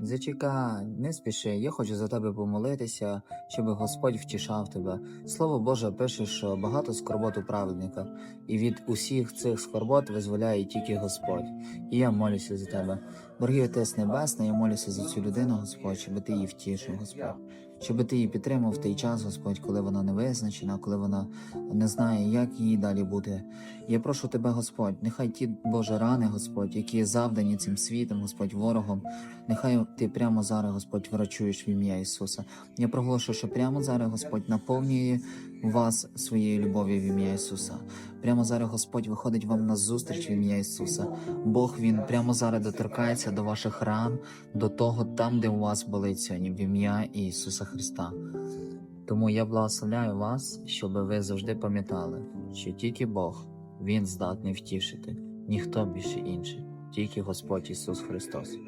Зачекай, не спіши, я хочу за тебе помолитися, щоб Господь втішав тебе. Слово Боже пише, що багато скорбот у праведника, і від усіх цих скорбот визволяє тільки Господь. І я молюся за тебе. Дорогий Отець Небесний, я молюся за цю людину, Господь, щоб ти її втішив, Господь. Щоб ти її підтримав в той час, Господь, коли вона не визначена, коли вона не знає, як їй далі бути. Я прошу тебе, Господь, нехай ті Боже рани, Господь, які завдані цим світом, Господь, ворогом, нехай ти прямо зараз, Господь, врачуєш в ім'я Ісуса. Я проголошую, що прямо зараз Господь наповнює вас своєю любов'ю в ім'я Ісуса. Прямо зараз Господь виходить вам на зустріч в ім'я Ісуса. Бог Він прямо зараз доторкається до ваших ран, до того там, де у вас болить сьогодні, в ім'я Ісуса Христа. Тому я благословляю вас, щоб ви завжди пам'ятали, що тільки Бог Він здатний втішити, ніхто більше інший, тільки Господь Ісус Христос.